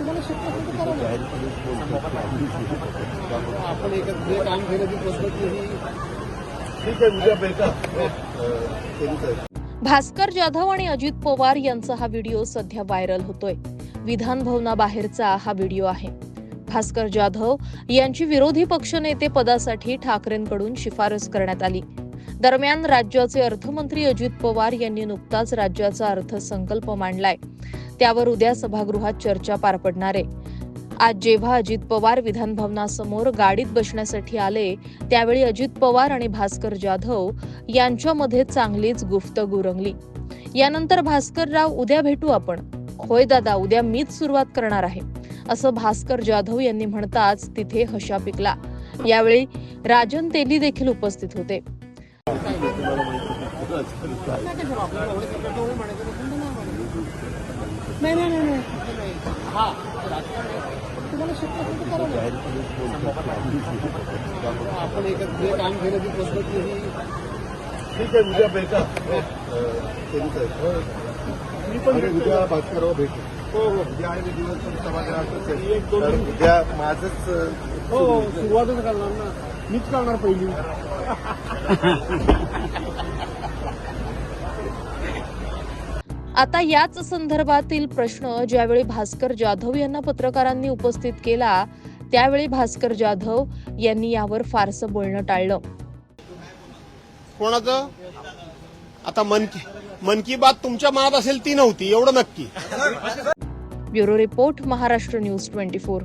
तुम्हाला शक्य असेल तर करा ना. आपण जे काम केलं ती पद्धत ही ठीक आहे उद्या भेटा. तर भास्कर जाधव आणि अजित पवार यांचा हा व्हिडिओ सध्या व्हायरल होतोय. विधान भवनाबाहेरचा हा व्हिडिओ आहे. भास्कर जाधव यांची विरोधी पक्षनेते पदासाठी ठाकरेंकडून शिफारस करण्यात आली. दरम्यान राज्याचे अर्थमंत्री अजित पवार यांनी नुकताच राज्याचा अर्थसंकल्प मांडलाय. त्यावर उद्या सभागृहात चर्चा पार पडणार आहे. आज जेव्हा अजित पवार विधानभवनासमोर गाडीत बसण्यासाठी आले त्यावेळी अजित पवार आणि भास्कर जाधव यांच्यामध्ये चांगलीच गुफ्तगू रंगली. यानंतर भास्करराव उद्या भेटू आपण. होय दादा उद्या मीच सुरुवात करणार आहे. असं भास्कर जाधव यांनी म्हणताच तिथे हशा पिकला यावेळी राजन तेली देखील उपस्थित होते. नाही नाही नाही नाही हा तुम्हाला शक्य असेल तर करा आपण एकच जे काम केलं ती पद्धत ही ठीक आहे उद्या भेटा मी पण उद्या भास्करराव भेटू हो हो उद्या आहे मी दिवस पण सभागृहातच एक उद्या माझंच हो सुरुवातच करणार ना. मीच करणार पहिली. आता याच संदर्भातील प्रश्न ज्यावेळी भास्कर जाधव यांना पत्रकारांनी उपस्थित केला त्यावेळी भास्कर जाधव यांनी यावर फारसं बोलणं टाळलं. कोणाचं? आता मन की मन की बात तुमच्या मनात असेल ती नव्हती एवढं नक्की. Bureau report Maharashtra news twenty four.